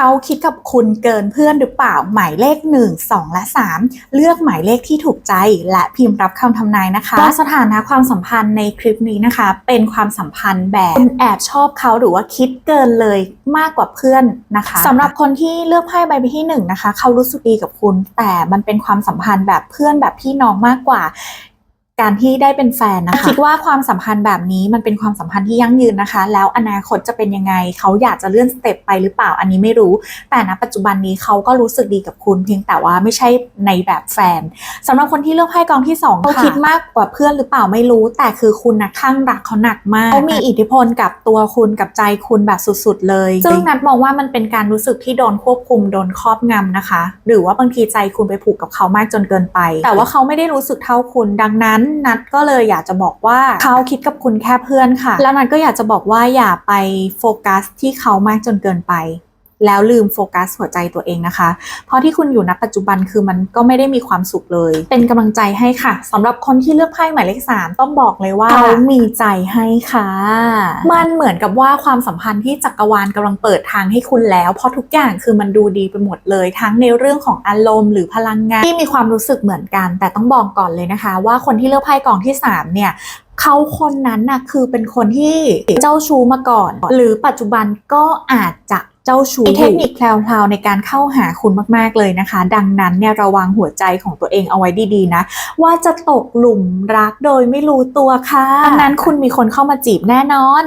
เขาคิดกับคุณเกินเพื่อนหรือเปล่าหมายเลข 1 2 และ 3 เลือกหมายเลขที่ถูกใจและพิมพ์รับคำทำนายนะคะว่าสถานะความสัมพันธ์ในคลิปนี้นะคะ เป็นความสัมพันธ์แบบแอบชอบเขาหรือว่าคิดเกินเลยมากกว่าเพื่อนนะคะสำหรับคนที่เลือกไพ่ใบที่หนึ่งนะคะเขารู้สึกดีกับคุณ แต่มันเป็นความสัมพันธ์แบบเพื่อนแบบพี่น้องมากกว่า การที่ได้เป็นแฟนนะคะคิดว่าความสัมพันธ์แบบนี้มันเป็นความสัมพันธ์ที่ยั่งยืนนะคะ แล้วอนาคตจะเป็นยังไงเขาอยากจะเลื่อนสเต็ปไปหรือเปล่าอันนี้ไม่รู้ แต่ณปัจจุบันนี้เขาก็รู้สึกดีกับคุณ เพียงแต่ว่าไม่ใช่ในแบบแฟนสำหรับคนที่เลือกไพ่กองที่สองเขาคิดมากกว่าเพื่อนหรือเปล่าไม่รู้ แต่คือคุณนะข้างรักเขาหนักมากเขามีอิทธิพลกับตัวคุณกับใจคุณแบบสุดๆ เลย ซึ่งนัดมองว่ามันเป็นการรู้สึกที่โดนควบคุมโดนครอบงำนะคะ หรือว่าบางทีใจคุณไปผูกกับเขามากจนเกินไป แต่ว่าเขาไม่ได้รู้สึกเท่าคุณดังนั้นนัดก็เลยอยากจะบอกว่าเขาคิดกับคุณแค่เพื่อนค่ะ แล้วนัดก็อยากจะบอกว่าอย่าไปโฟกัสที่เขามากจนเกินไป แล้วลืมโฟกัสหัวใจตัวเองนะคะ เพราะที่คุณอยู่ณปัจจุบันคือมันก็ไม่ได้มีความสุขเลย เป็นกำลังใจให้ค่ะสำหรับคนที่เลือกไพ่หมายเลขสามต้องบอกเลยว่าเขามีใจให้ค่ะ มันเหมือนกับว่าความสัมพันธ์ที่จักรวาลกำลังเปิดทางให้คุณแล้ว เพราะทุกอย่างคือมันดูดีไปหมดเลย ทั้งในเรื่องของอารมณ์หรือพลังงานที่มีความรู้สึกเหมือนกัน แต่ต้องบอกก่อนเลยนะคะ ว่าคนที่เลือกไพ่กองที่สามเนี่ยเขาคนนั้นน่ะคือเป็นคนที่เจ้าชู้มาก่อน หรือปัจจุบันก็อาจจะ เจ้าชู้มีเทคนิคแพลวๆในการเข้าหาคุณมากๆเลยนะคะ ดังนั้นเนี่ยระวังหัวใจของตัวเองเอาไว้ดีๆนะ ว่าจะตกหลุมรักโดยไม่รู้ตัวค่ะดังนั้นคุณมีคนเข้ามาจีบแน่นอน